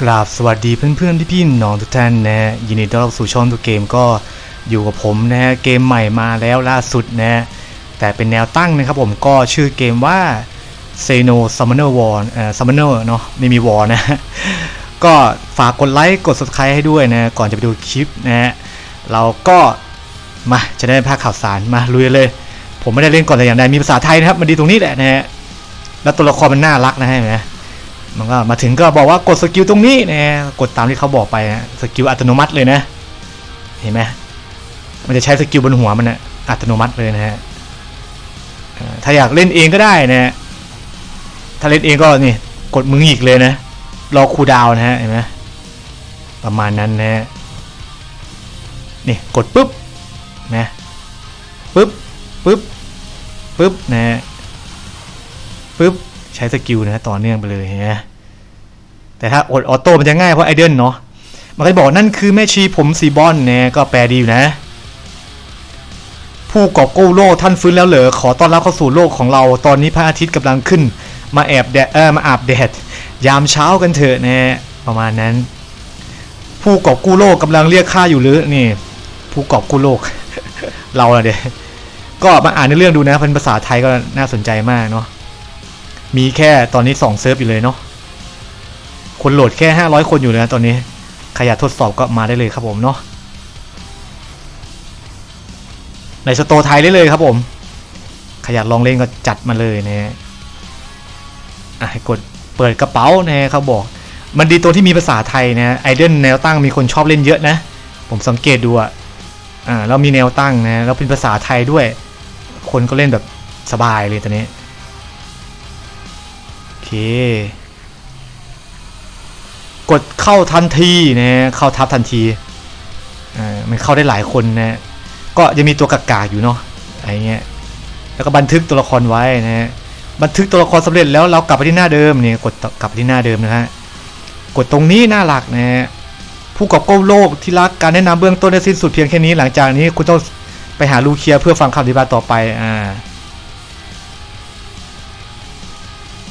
กราบสวัสดีเพื่อนๆที่พี่ๆน้องทุกท่านนะฮะยินดีต้อนรับสู่ช่องตัวเกมก็อยู่กับผมนะฮะเกมใหม่มาแล้วล่าสุดนะฮะแต่เป็นแนวตั้งนะครับผมก็ชื่อเกมว่า s e n o Summoner War เอ่อ Summoner เนาะไม่มี War นะก็ฝากกดไลค์กด subscribe ให้ด้วยนะก่อนจะไปดูคลิปนะฮะเราก็มาจะได้ไม่พาดข่าวสารมาลุยเลย ผมไม่ได้เล่นก่อนแต่อย่างใดมีภาษาไทยนะครับมันดีตรงนี้แหละนะฮะแล้วตัวละครมันน่ารักนะฮะเห็นไหม มันก็มาถึงก็บอกว่ากดสกิลตรงนี้นะกดตามที่เขาบอกไปนะสกิลอัตโนมัติเลยนะ เห็นไหมมันจะใช้สกิลบนหัวมันนะอัตโนมัติเลยนะฮะถ้าอยากเล่นเองก็ได้นะฮะถ้าเล่นเองก็นี่กดมืออีกเลยนะ รอคูดาวนะฮะเห็นไหมประมาณนั้นนะฮะนี่กดปุ๊บนะปุ๊บปุ๊บปุ๊บนะฮะปุ๊บ ใช้สกิลนะต่อเนื่องไปเลยนะแต่ถ้าอดออโต้มันจะง่ายเพราะไอเดนเนาะมันก็บอกนั่นคือแม่ชีผมสีบอลเนี่ยก็แปลดีอยู่นะ ผู้กอบกู้โลกท่านฟื้นแล้วเหรอขอต้อนรับเข้าสู่โลกของเรา ตอนนี้พระอาทิตย์กำลังขึ้น มาแอบแดดเออมาอาบแดดยามเช้ากันเถอะนะประมาณนั้น ผู้กอบกู้โลกกำลังเรียกข้าอยู่หรือนี่ ผู้กอบกู้โลก เราอะเด็ก็มาอ่านในเรื่องดูนะเป็นภาษาไทยก็น่าสนใจมากเนาะ มีแค่ตอนนี้2เซิร์ฟอยู่เลยเนาะคนโหลดแค่ 500 คนอยู่เลยนะตอนนี้ใครอยากทดสอบก็มาได้เลยครับผมเนาะในสโตร์ไทยได้เลยครับผมใครอยากลองเล่นก็จัดมาเลยนะฮะอะให้กดเปิดกระเป๋านะฮะเขาบอก มันดีตัวที่มีภาษาไทยนะไอเดนแนวตั้งมีคนชอบเล่นเยอะนะ ผมสังเกตดูอะอ่าแล้วมีแนวตั้งนะแล้วเป็นภาษาไทยด้วย คนก็เล่นแบบสบายเลยตอนนี้ เค กดเข้าทันทีนะเข้าทับทันทีอ่ามันเข้าได้หลายคนนะก็จะมีตัวกากๆอยู่เนาะอะไรเงี้ยแล้วก็บันทึกตัวละครไว้นะฮะบันทึกตัวละครสำเร็จแล้วเรากลับไปที่หน้าเดิมเนี่ยกดกลับไปที่หน้าเดิมนะฮะกดตรงนี้หน้าหลักนะฮะผู้กอบกู้โลกที่รักการแนะนำเบื้องต้นได้สิ้นสุดเพียงแค่นี้หลังจากนี้คุณต้องไปหาลูเคียเพื่อฟังคำอธิบายต่อไปอ่า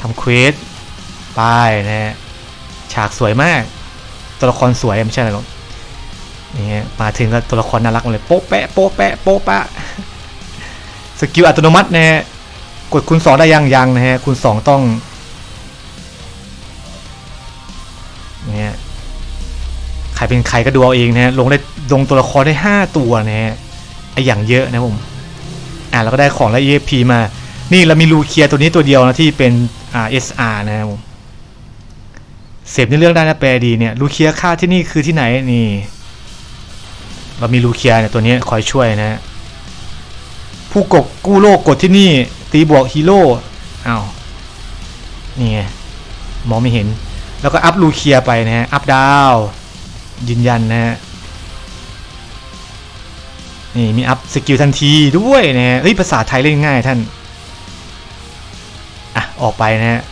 ทำเควสไปนะฮะฉากสวยมาก ตัวละครสวยไม่ใช่หรอกนี่มาถึงก็ตัวละครน่ารักเลยโป๊ะแปะโป๊ะแปะโป๊ะแปะสกิลอัตโนมัตินะฮะกดคุณสองได้ยังยังนะฮะคุณสองต้องเนี่ยใครเป็นใครก็ดูเอาเองนะฮะลงได้ลงตัวละครได้ 5 ตัวนะฮะไออย่างเยอะนะผมอ่าเราก็ได้ของและ EFP มา นี่เรามีลูเคียตัวนี้ตัวเดียวนะที่เป็น อ่า SR นะครับผมเสพในเรื่องได้นะแปลดีเนี่ยลูเคียค่าที่นี่คือที่ไหนนี่เรามีลูเคียเนี่ยตัวนี้คอยช่วยนะผู้กบกู้โลกกดที่นี่ ตีบวกฮีโร่อ้าวนี่ไงมองไม่เห็น แล้วก็อัพลูเคียไปนะฮะอัพดาวยืนยันนะฮะนี่มีอัพสกิลทันทีด้วยนะฮะเฮ้ยภาษาไทยเล่นง่ายท่าน ออกไปนะฮะ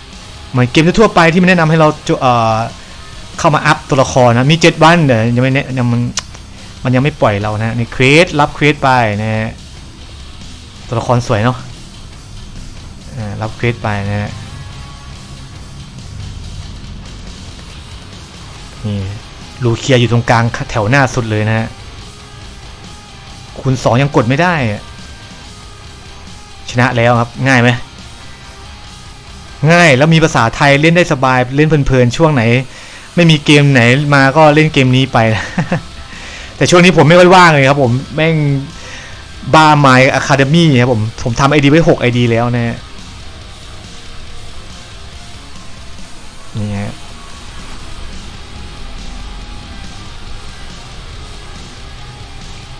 เหมือนเกมทั่วไปที่มันแนะนำให้เราเอ่อเข้ามาอัพตัวละครนะมีเจ็ดวันเดี๋ยวยังไม่แนะยังมันมันยังไม่ปล่อยเรานะในครีเอทรับครีเอทไปนะฮะตัวละครสวยเนาะรับครีเอทไปนะฮะนี่ลูเคียอยู่ตรงกลางแถวหน้าสุดเลยนะฮะคุณสองยังกดไม่ได้ ชนะแล้วครับง่ายไหม ง่ายแล้วมีภาษาไทยเล่นได้สบายเล่นเพลินๆช่วงไหน ไม่มีเกมไหนมาก็เล่นเกมนี้ไป แต่ช่วงนี้ผมไม่ค่อยว่างเลยครับ ผมแม่งบ้าไมอะคาเดมี่ครับผมผมทำไอดีไว้หกไอดีแล้วนะฮะนี่ฮะ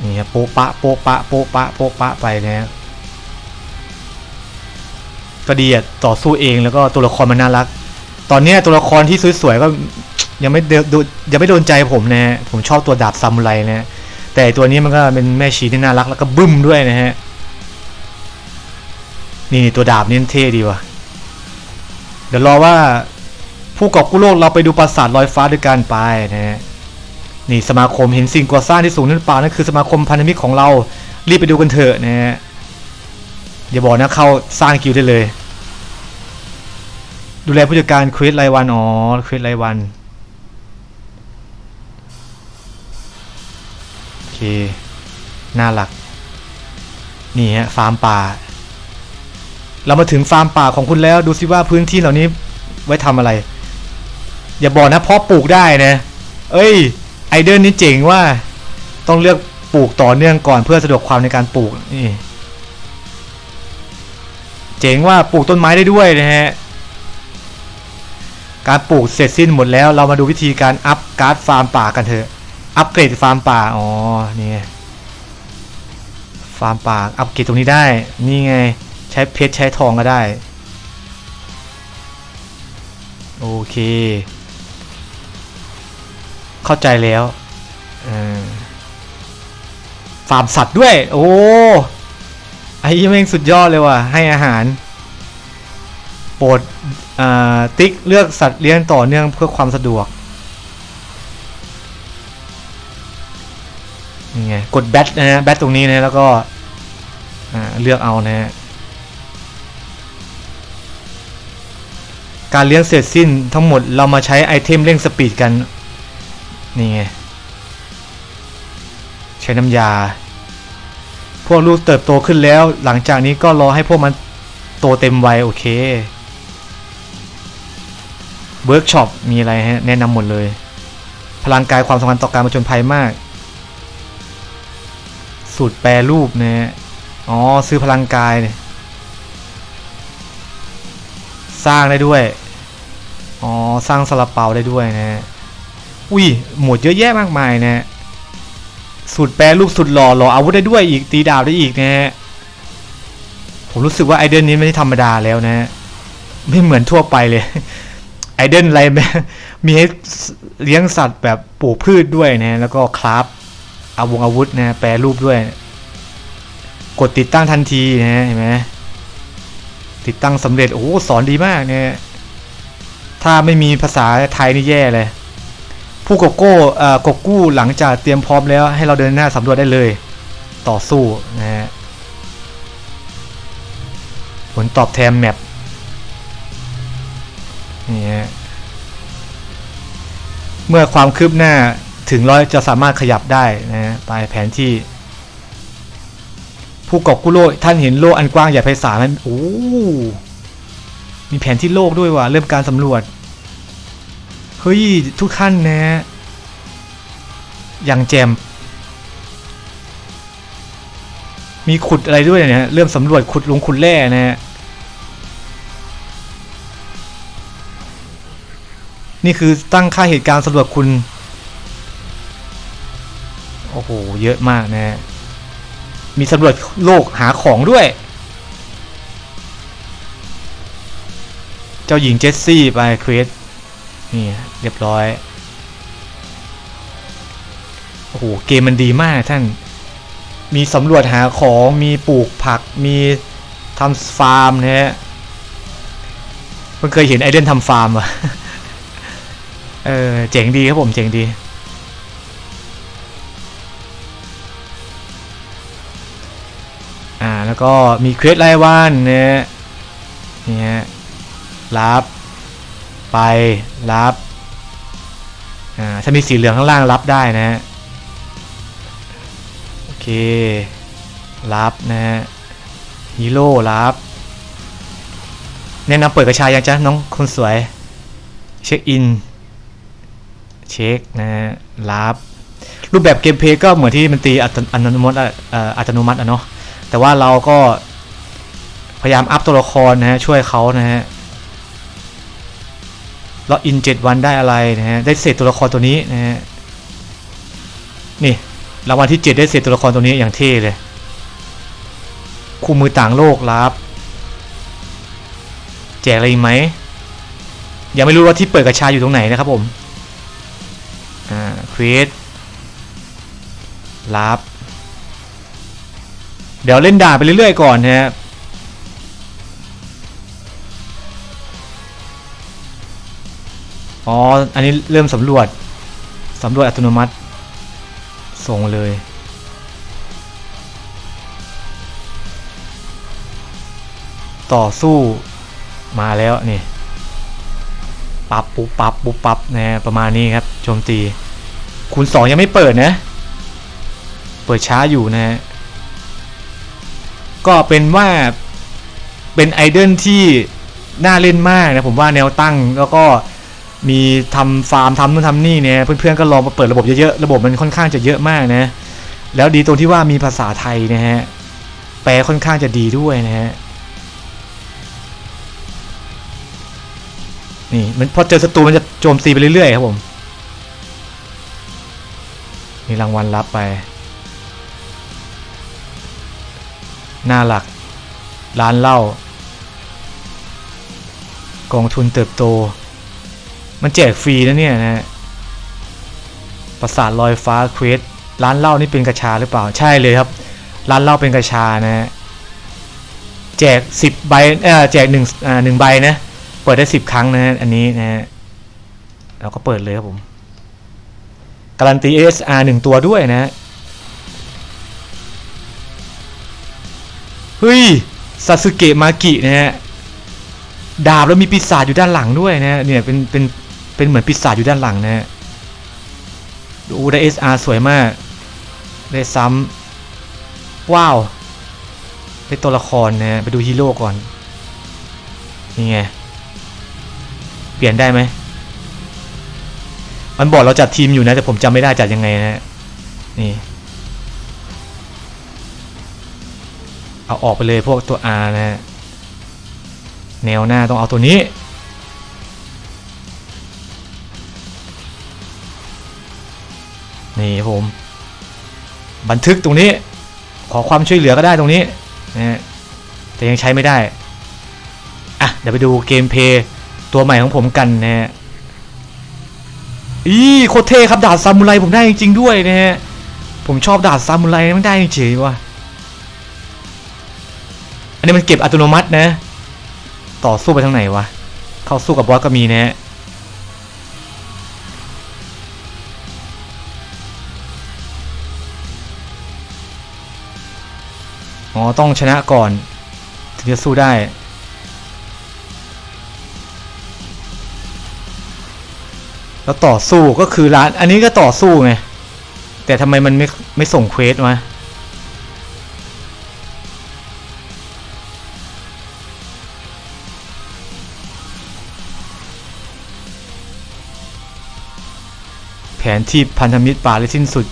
นี่ครับโปะปะโปะปะโปะปะโปะปะไปนะฮะ ก็ดีอะต่อสู้เองแล้วก็ตัวละครมันน่ารัก ตอนเนี้ยตัวละครที่สวยๆก็ยังไม่เดโดยังไม่โดนใจผมนะฮะผมชอบตัวดาบซามูไรนะฮะแต่ตัวนี้มันก็เป็นแม่ชีที่น่ารักแล้วก็บึ้มด้วยนะฮะนี่ตัวดาบนี่เท่ดีว่ะเดี๋ยวรอว่าผู้กอบกู้โลกเราไปดูปราสาทลอยฟ้าด้วยกันไปนะฮะนี่สมาคมเห็นสิ่งก่อสร้างที่สูงนั้นเปล่านั่นคือสมาคมพันธมิตรของเรารีบไปดูกันเถอะนะฮะ อย่าบอกนะเข้าสร้างคิวได้เลย ดูแลผู้จัดการเควสรวันอ๋อเควสรวันโอเคหน้าหลัก นี่ฮะฟาร์มป่า เรามาถึงฟาร์มป่าของคุณแล้วดูซิว่าพื้นที่เหล่านี้ไว้ทำอะไร อย่าบอกนะเพาะปลูกได้นะ เอ้ย ไอเดินนี่เจ๋งว่า ต้องเลือกปลูกต่อเนื่องก่อนเพื่อสะดวกความในการปลูกนี่ เจ๋งว่าปลูกต้นไม้ได้ด้วยนะฮะ การปลูกเสร็จสิ้นหมดแล้วเรามาดูวิธีการอัพการ์ดฟาร์มป่ากันเถอะ อัปเกรดฟาร์มป่า อ๋อ นี่ฟาร์มป่า อัปเกรดตรงนี้ได้ นี่ไง ใช้เพชรใช้ทองก็ได้ โอเค เข้าใจแล้วฟาร์มสัตว์ด้วย โอ้ ไอ้ยี่แม่งสุดยอดเลยว่ะ ให้อาหาร โปรดติ๊กเลือกสัตว์เลี้ยงต่อเนื่องเพื่อความสะดวกนี่ไงกดแบทนะฮะแบทตรงนี้นะแล้วก็เลือกเอานะฮะการเลี้ยงเสร็จสิ้นทั้งหมดเรามาใช้ไอเทมเร่งสปีดกัน นี่ไง ใช้น้ำยา พวกลูกเติบโตขึ้นแล้ว หลังจากนี้ก็รอให้พวกมันโตเต็มวัยโอเคเวิร์กช็อปมีอะไรฮะแนะนำหมดเลย พลังกายความสำคัญต่อการมาจนภัยมาก สูตรแปรรูปนะฮะอ๋อซื้อพลังกายเนี่ยสร้างได้ด้วย อ๋อ สร้างสลับเปาได้ด้วยนะ อุ้ย หมวดเยอะแยะมากมายนะ สูตรแปรรูปสุดหล่อหล่ออาวุธได้ด้วยอีกตีดาบได้อีกนะฮะผมรู้สึกว่าไอเดนนี้ไม่ได้ธรรมดาแล้วนะฮะไม่เหมือนทั่วไปเลยไอเดนอะไรแม่มีให้เลี้ยงสัตว์แบบปลูกพืชด้วยนะแล้วก็คราฟอาวงอาวุธนะแปรรูปด้วย กดติดตั้งทันทีนะเห็นไหมติดตั้งสำเร็จโอ้สอนดีมากเนี่ยถ้าไม่มีภาษาไทยนี่แย่เลย ผู้กบโก้เอ่อกบกู้หลังจากเตรียมพร้อมแล้วให้เราเดินหน้าสำรวจได้เลย ต่อสู้นะฮะผลตอบแทนแมปนี่ฮะเมื่อความคืบหน้าถึงร้อยจะสามารถขยับได้นะฮะไปแผนที่ ผู้กอบกู้โลกท่านเห็นโลกอันกว้างใหญ่ไพศาลไหมโอ้มีแผนที่โลกด้วยว่ะเริ่มการสำรวจ ฮ้ย ทุกท่านนะอย่างแจม มีขุดอะไรด้วยเนี่ยเริ่มสำรวจขุดลงขุดแร่นะฮะนี่คือตั้งค่าเหตุการณ์สำรวจคุณ โอ้โห เยอะมากนะฮะมีสำรวจโลกหาของด้วย เจ้าหญิงเจสซี่ไปเควส นี่เรียบร้อย โอ้โห เกมมันดีมากท่าน มีสำรวจหาของ มีปลูกผัก มีทำฟาร์มนะฮะเพิ่งเคยเห็นไอเดนทำฟาร์มอะเออ เจ๋งดีครับผม เจ๋งดีอ่าแล้วก็มีเควสรายวันเนี่ยนี่ฮะรับ ไปรับอ่าถ้ามีสีเหลืองข้างล่างรับได้นะฮะโอเค รับนะฮะฮีโร่รับแนะนำเปิดกระชายยังจ๊ะน้องคนสวย เช็คอิน เช็คนะฮะรับ รูปแบบเกมเพลย์ก็เหมือนที่มันตีอัตโนมัติอะเอ่ออัตโนมัติอะเนาะแต่ว่าเราก็พยายามอัพตัวละครนะฮะช่วยเขานะฮะ ล็อกอิน 7 วันได้อะไรนะฮะได้เศษตัวละครตัวนี้นะฮะนี่รางวัลที่ 7 ได้เศษตัวละครตัวนี้อย่างเท่เลยคู่มือต่างโลกรับ แจกอะไรอีกไหมยังไม่รู้ว่าที่เปิดกระชาอยู่ตรงไหนนะครับผมอ่าควีสรับ เดี๋ยวเล่นด่าไปเรื่อยๆก่อนนะฮะ อ๋อ อันนี้เริ่มสำรวจสำรวจอัตโนมัติ ส่งเลย ต่อสู้มาแล้วนี่ปับปุ๊บปับปุ๊บปับนะประมาณนี้ครับโจมตีคูณสองยังไม่เปิดนะ เปิดช้าอยู่นะฮะก็เป็นว่าเป็นไอดอลที่น่าเล่นมากนะ ผมว่าแนวตั้งแล้วก็ มีทำฟาร์มทำนู่นทำนี่เนี่ยเพื่อนๆก็ลองมาเปิดระบบเยอะๆระบบมันค่อนข้างจะเยอะมากนะ แล้วดีตรงที่ว่ามีภาษาไทยนะฮะแปลค่อนข้างจะดีด้วยนะฮะนี่มันพอเจอศัตรูมันจะโจมตีไปเรื่อยๆครับผมมีรางวัลรับไป หน้าหลัก ร้านเหล้ากองทุนเติบโต มันแจกฟรีนะเนี่ยนะฮะประสาทลอยฟ้าเควสร้านเหล้านี่เป็นกระชาหรือเปล่า ใช่เลยครับ ร้านเหล้าเป็นกระชานะฮะแจกสิบใบเออแจกหนึ่งอ่าหนึ่งใบนะ เปิดได้สิบครั้งนะฮะอันนี้นะฮะเราก็เปิดเลยครับผม การันตี ASR หนึ่งตัวด้วยนะฮะเฮ้ยซาสึเกะมากินะฮะดาบแล้วมีปีศาจอยู่ด้านหลังด้วยนะฮะเนี่ยเป็นเป็น เป็นเหมือนปีศาจอยู่ด้านหลังนะฮะดูได้ SR สวยมาก ได้ซ้ำว้าว ได้ตัวละครนะไปดูฮีโร่ก่อน นี่ไง เปลี่ยนได้ไหม มันบอกเราจัดทีมอยู่นะ แต่ผมจำไม่ได้จัดยังไงนะ นี่ เอาออกไปเลยพวกตัว R นะ แนวหน้าต้องเอาตัวนี้ นี่ผม บันทึกตรงนี้ ขอความช่วยเหลือก็ได้ตรงนี้นะแต่ยังใช้ไม่ได้ อะ เดี๋ยวไปดูเกมเพย์ตัวใหม่ของผมกันนะฮะอีโคเท่ครับดาบซามูไรผมได้จริงๆด้วยนะฮะ ผมชอบดาบซามูไรมันได้จริงๆว่ะ อันนี้มันเก็บอัตโนมัตินะ ต่อสู้ไปทางไหนวะ เข้าสู้กับบอสก็มีนะฮะ อ๋อ ต้องชนะก่อน ถึงจะสู้ได้ แล้วต่อสู้ก็คือร้าน อันนี้ก็ต่อสู้ไง แต่ทำไมมันไม่ไม่ส่งเควสมาแผนที่พันธมิตรป่าเลยสิ้นสุด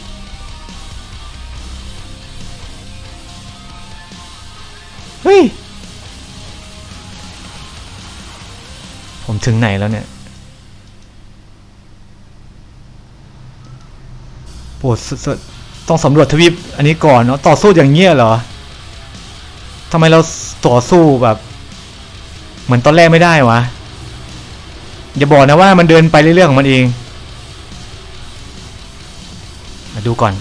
ถึงไหนแล้วเนี่ยปวดต้องสำรวจทวีปอันนี้ก่อนเนาะต่อสู้อย่างเงี้ยเหรอทำไมเราต่อสู้แบบ เหมือนตอนแรกไม่ได้วะอย่าบอกนะว่ามันเดินไปเรื่อยๆของมันเอง มาดูก่อน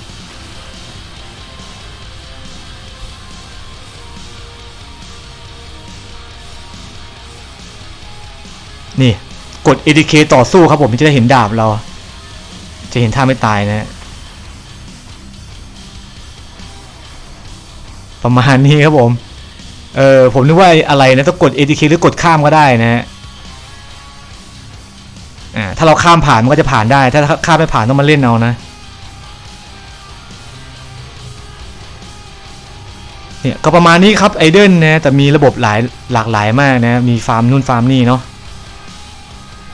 นี่กด ADK ต่อสู้ครับผมจะได้เห็นดาบเรา จะเห็นท่าไม่ตายนะประมาณนี้ครับผม เออผมนึกว่าอะไรนะต้องกด ADK หรือกดข้ามก็ได้นะฮะอ่าถ้าเราข้ามผ่านมันก็จะผ่านได้ ถ้าข้ามไม่ผ่านต้องมาเล่นเอานะเนี่ยก็ประมาณนี้ครับไอเดนนะแต่มีระบบหลายหลากหลายมากนะ มีฟาร์มนู่นฟาร์มนี่เนาะ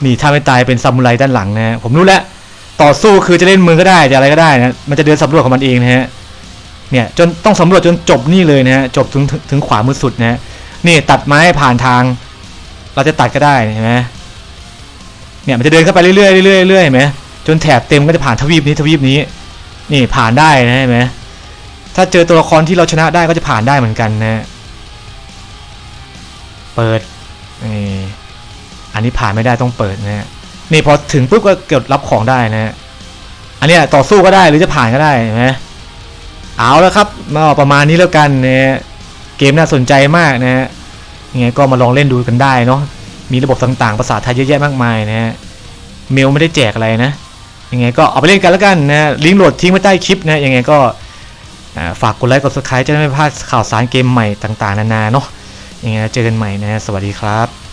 นี่ถ้าไม่ตายเป็นซามูไรด้านหลังนะผมรู้แล้วต่อสู้คือจะเล่นมือก็ได้จะอะไรก็ได้นะมันจะเดินสำรวจของมันเองนะฮะเนี่ยจนต้องสำรวจจนจบนี่เลยนะฮะจบถึงถึงขวามือสุดนะฮะนี่ตัดไม้ผ่านทาง เราจะตัดก็ได้เห็นไหมเนี่ยมันจะเดินเข้าไปเรื่อยๆเรื่อยๆเรื่อยๆเห็นไหมจนแถบเต็มก็จะผ่านทวีปนี้ทวีปนี้ นี่ผ่านได้นะเห็นไหมถ้าเจอตัวละครที่เราชนะได้ก็จะผ่านได้เหมือนกันนะ เปิดนี่ นนี้ผ่านไม่ได้ต้องเปิดนะฮะนี่พอถึงปุ๊บก็เกิดรับของได้นะฮะอันนี้ต่อสู้ก็ได้หรือจะผ่านก็ได้นไหมเอาแล้วครับมาประมาณนี้แล้วกันนะฮะเกมน่าสนใจมากนะฮะยังไงก็มาลองเล่นดูกันได้เนาะมีระบบต่างๆภาษาไทยเยอะแยะมากมายนะฮะเมลไม่ได้แจกอะไรนะยังไงก็เอาไปเล่นกันแล้วกันนะลิงก์โหลดทิ้งไว้ใต้คลิปนะยังไงก็ฝากกดไลค์กด subscribe จะได้ไม่พลาดข่าวสารเกมใหม่ต่างๆ นานาเนาะยังไงเจอกันใหม่นะ สวัสดีครับ